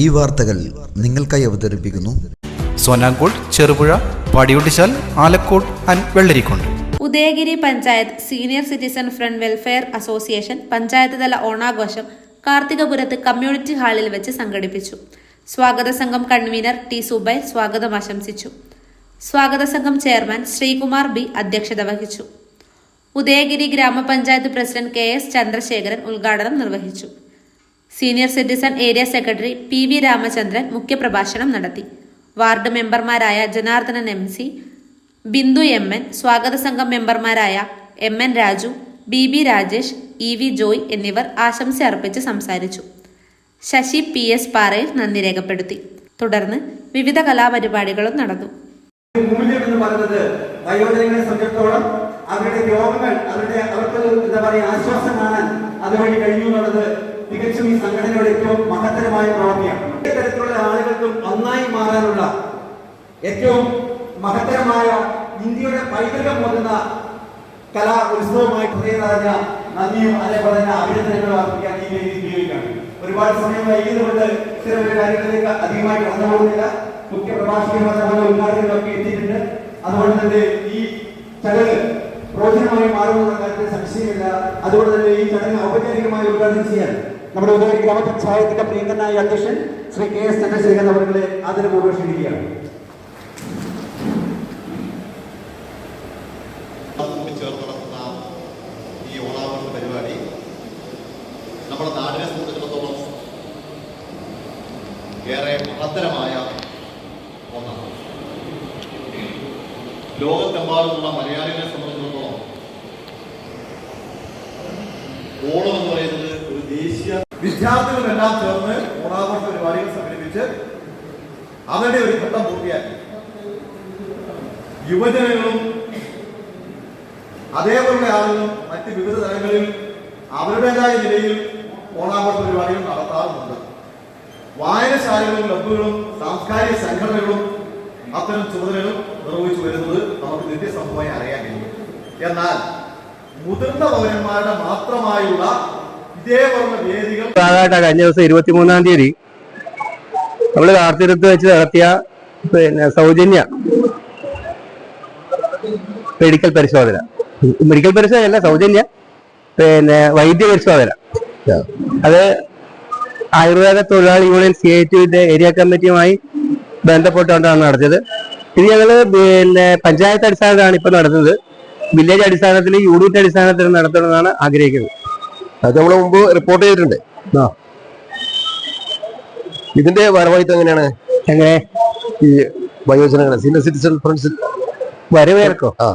ഈ വാർത്തകൾ നിങ്ങൾക്കായി അവതരിപ്പിക്കുന്നു. Sonankode Cherupuzha Padiyottuchal Alakode and Vellarikundu. Udayagiri panchayat senior citizen friend welfare association panchayat തല ഓണാഘോഷം കാർത്തികപുരത്ത് കമ്മ്യൂണിറ്റി ഹാളിൽ വെച്ച് സംഘടിപ്പിച്ചു. സ്വാഗത സംഘം കൺവീനർ ടി സുബൈ സ്വാഗതം ആശംസിച്ചു. സ്വാഗത സംഘം ചെയർമാൻ ശ്രീകുമാർ ബി അധ്യക്ഷത വഹിച്ചു. ഉദയഗിരി ഗ്രാമപഞ്ചായത്ത് പ്രസിഡന്റ് കെ എസ് ചന്ദ്രശേഖരൻ ഉദ്ഘാടനം നിർവഹിച്ചു. Senior citizen area secretary P V Ramachandran മുഖ്യപ്രഭാഷണം നടത്തി. വാർഡ് മെമ്പർമാരായ Janardhanan M C Bindu M N സ്വാഗത സംഘം മെമ്പർമാരായ M N Raju B B Rajesh E V Joy എന്നിവർ ആശംസ അർപ്പിച്ച് സംസാരിച്ചു. ശശി പി എസ് പാറയിൽ നന്ദി രേഖപ്പെടുത്തി. തുടർന്ന് വിവിധ കലാപരിപാടികളും നടന്നു. മൂല്യം എന്ന് പറയുന്നത് വയോജനങ്ങളെ സംബന്ധിച്ചിടത്തോളം അവരുടെ രോഗങ്ങൾ അവരുടെ അവർക്ക് എന്താ പറയുക ആശ്വാസം കാണാൻ അതുവഴി എന്നുള്ളത് തികച്ചും ഈ സംഘടനയുടെ ഏറ്റവും മഹത്തരമായ പ്രവൃത്തിയാണ് തരത്തിലുള്ള ആളുകൾക്കും ഒന്നായി മാറാനുള്ള ഏറ്റവും മഹത്തരമായ ഇന്ത്യയുടെ പൈതൃകം പോകുന്ന കലാ ഉത്സവമായി ഹൃദയനിറഞ്ഞ നന്ദിയും അതേപോലെ തന്നെ അഭിനന്ദനങ്ങളും അർപ്പിക്കാൻ ഈ വേദി ഉപയോഗിക്കുകയാണ്. ഒരുപാട് സമയം വൈകിയതുകൊണ്ട് ഇത്തരം ഒരു കാര്യങ്ങളിലേക്ക് അധികമായി കടന്നു പോകുന്നില്ല. മുഖ്യ പ്രഭാഷകന്മാരുടെ ഉദ്ഘാടനങ്ങളൊക്കെ എത്തിയിട്ടുണ്ട്. അതുകൊണ്ട് തന്നെ ഈ ചടങ്ങ് പ്രോജനമായി മാറുമെന്ന കാര്യത്തിൽ സംശയമില്ല. അതുകൊണ്ട് തന്നെ ഈ ചടങ്ങ് ഔപചാരികമായി ഉദ്ഘാടനം ചെയ്യാൻ നമ്മുടെ ഉദയഗിരി ഗ്രാമപഞ്ചായത്തിന്റെ പ്രിയങ്കനായ അധ്യക്ഷൻ ശ്രീ കെ എസ് ചന്ദ്രശേഖരൻ അവരുടെ ആദരപൂർവം ക്ഷണിക്കുകയാണ്. ലോകത്തെമ്പാടുമുള്ള മലയാളികളെ സംബന്ധിച്ചിടത്തോളം ഓണം എന്ന് പറയുന്നത് ഒരു ദേശീയ വിദ്യാർത്ഥികളെല്ലാം ചേർന്ന് ഓണാഘോഷ പരിപാടികൾ സംഘടിപ്പിച്ച് അവരുടെ ഒരു ഘട്ടം പൂർത്തിയാക്കി. യുവജനങ്ങളും അതേപോലെ ആളുകളും മറ്റ് വിവിധ തലങ്ങളിൽ അവരുടേതായ നിലയിൽ ഓണാഘോഷ പരിപാടികൾ നടത്താറുമുണ്ട്. വായനശാലകളും ക്ലബുകളും സാംസ്കാരിക സംഘടനകളും അത്തരം ചുമതലകൾ നിർവഹിച്ചു വരുന്നത് നമുക്ക് നിത്യസംഭവമായി അറിയാൻ കഴിയും. എന്നാൽ മുതിർന്ന പൗരന്മാരുടെ മാത്രമായുള്ള ഇതേപോലുള്ള വേദികൾ ഭാഗമായിട്ടാ കഴിഞ്ഞ ദിവസം ഇരുപത്തിമൂന്നാം തീയതി നമ്മൾ കാർത്തിരത്ത് വെച്ച് നടത്തിയ പിന്നെ സൗജന്യ മെഡിക്കൽ പരിശോധന. മെഡിക്കൽ പരിശോധന അല്ല സൗജന്യ പിന്നെ വൈദ്യ പരിശോധന. അത് ആയുർവേദ തൊഴിലാളി യൂണിയൻ സി ഐ ടിയുടെ ഏരിയ കമ്മിറ്റിയുമായി ബന്ധപ്പെട്ടുകൊണ്ടാണ് നടത്തിയത്. ഇത് ഞങ്ങൾ പിന്നെ പഞ്ചായത്ത് അടിസ്ഥാനത്തിലാണ് ഇപ്പൊ നടത്തുന്നത്. വില്ലേജ് അടിസ്ഥാനത്തിൽ യൂണിറ്റ് അടിസ്ഥാനത്തിൽ നടത്തണമെന്നാണ് ആഗ്രഹിക്കുന്നത്. അത് നമ്മൾ മുമ്പ് റിപ്പോർട്ട് ചെയ്തിട്ടുണ്ട്. ഇതിന്റെ ഭാരവാഹിത്വം എങ്ങനെയാണ്? എങ്ങനെ? ഈ വയോജനങ്ങളെ സീനിയർ സിറ്റിസൺ ഫ്രണ്ട്സ് വരവേർക്കോ ആ.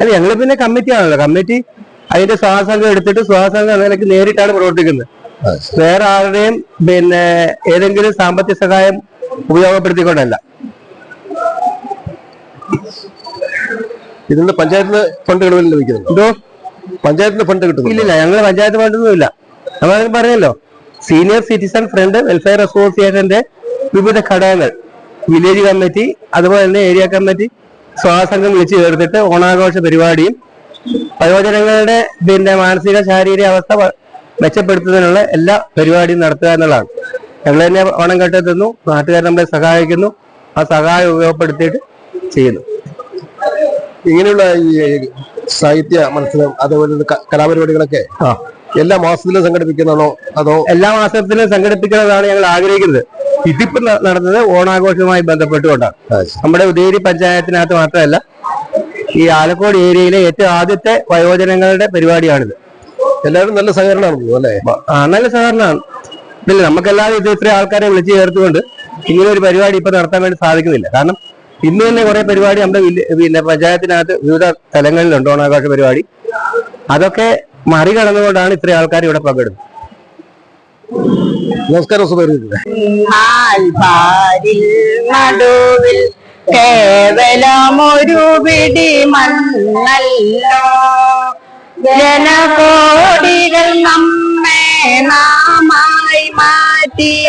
അല്ല ഞങ്ങൾ പിന്നെ കമ്മിറ്റി ആണല്ലോ. കമ്മിറ്റി അതിന്റെ സ്വാസംഘം എടുത്തിട്ട് സ്വാസംഘം നിലയ്ക്ക് നേരിട്ടാണ് പ്രവർത്തിക്കുന്നത്. വേറെ ആരുടെയും പിന്നെ ഏതെങ്കിലും സാമ്പത്തിക സഹായം ഉപയോഗപ്പെടുത്തിക്കൊണ്ടല്ല. ഇതിന്റെ പഞ്ചായത്തിന് ഫണ്ടുകൾ ലഭിക്കുന്നു എന്തോ? പഞ്ചായത്തിന് ഫണ്ട് കിട്ടും ഇല്ലില്ല ഞങ്ങൾ പഞ്ചായത്ത് ഫണ്ടൊന്നും ഇല്ല നമ്മൾ പറഞ്ഞല്ലോ. സീനിയർ സിറ്റിസൺ ഫ്രണ്ട് വെൽഫെയർ അസോസിയേഷന്റെ വിവിധ ഘടകങ്ങൾ. വില്ലേജ് കമ്മിറ്റി അതുപോലെ തന്നെ ഏരിയ കമ്മിറ്റി സ്വാസംഘം വിളിച്ചു ചേർത്തിട്ട് ഓണാഘോഷ പരിപാടിയും വയോജനങ്ങളുടെ പിന്നെ മാനസിക ശാരീരിക അവസ്ഥ മെച്ചപ്പെടുത്തുന്നതിനുള്ള എല്ലാ പരിപാടിയും നടത്തുക എന്നുള്ളതാണ്. ഞങ്ങൾ തന്നെ ഓണം കണ്ടെത്തുന്നു നാട്ടുകാർ നമ്മളെ സഹായിക്കുന്നു ആ സഹായം ഉപയോഗപ്പെടുത്തിയിട്ട് ചെയ്യുന്നു. ഇങ്ങനെയുള്ള ഈ സാഹിത്യ മത്സരം അതേപോലെ കലാപരിപാടികളൊക്കെ എല്ലാ മാസത്തിലും സംഘടിപ്പിക്കുന്നതാണോ അതോ എല്ലാ മാസത്തിലും സംഘടിപ്പിക്കുന്നതാണ് ഞങ്ങൾ ആഗ്രഹിക്കുന്നത്. ഇതിപ്പോ നടന്നത് ഓണാഘോഷവുമായി ബന്ധപ്പെട്ടുകൊണ്ടാണ്. നമ്മുടെ ഉദയഗിരി പഞ്ചായത്തിനകത്ത് മാത്രമല്ല ഈ ആലക്കോട് ഏരിയയിലെ ഏറ്റവും ആദ്യത്തെ വയോജനങ്ങളുടെ പരിപാടിയാണിത്. എല്ലാവരും നല്ല സഹകരണമാണ് അല്ലേ? ആ നല്ല സഹകരണമാണ്. ഇല്ല നമുക്കെല്ലാവരും ഇത് ഇത്രയും ആൾക്കാരെ വിളിച്ചു ചേർത്തുകൊണ്ട് ഇങ്ങനെ ഒരു പരിപാടി ഇപ്പൊ നടത്താൻ വേണ്ടി സാധിക്കുന്നില്ല. കാരണം ഇന്ന് തന്നെ കുറെ പരിപാടി നമ്മുടെ പിന്നെ പഞ്ചായത്തിനകത്ത് വിവിധ സ്ഥലങ്ങളിലുണ്ട് ഓണാഘോഷ പരിപാടി. അതൊക്കെ മറികടന്നുകൊണ്ടാണ് ഇത്ര ആൾക്കാർ ഇവിടെ പങ്കെടുക്കുന്നത് നമസ്കാരം നടുവിൽ കേവലമൊരു പിടി മണ്ണല്ലോ. ജനകോടികൾ നമ്മെ നാമായി മാറ്റിയ